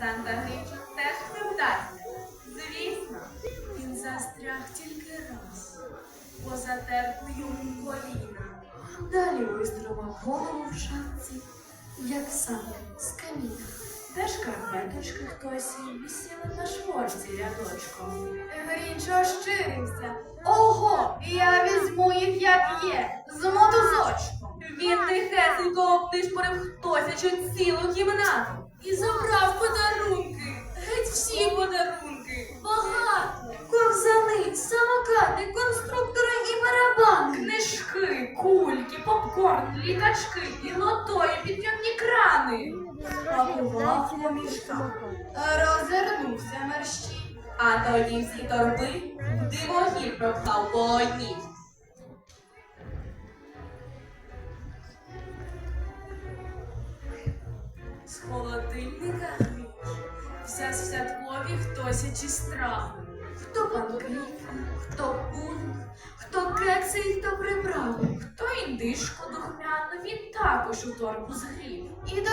Санта Грінчик теж не вдасться. Звісно, він застряг тільки раз, бо затерпли йому коліна. Далі виструмав голову в шапці, як сам з каміна. Де шкарпеточки хтось висіли на шворці рядочком. Грінч ощирився. Ого, я візьму їх як є, з мотузочком. Він тихесенько обнишпорив хтось цілу кімнату і забрав кульки, попкорн, літачки і лотої підйомні крани. Пакував у мішках. Розвернувся мерщій. А тоді всі торби в димогіль пропхав по одній. З холодильника гріч взяв святкові хтосячі страви. Хто панкейки, хто пудинг, хто кекси і хто приправи. Хто індишку духмяну, він також у торбу згрів. І до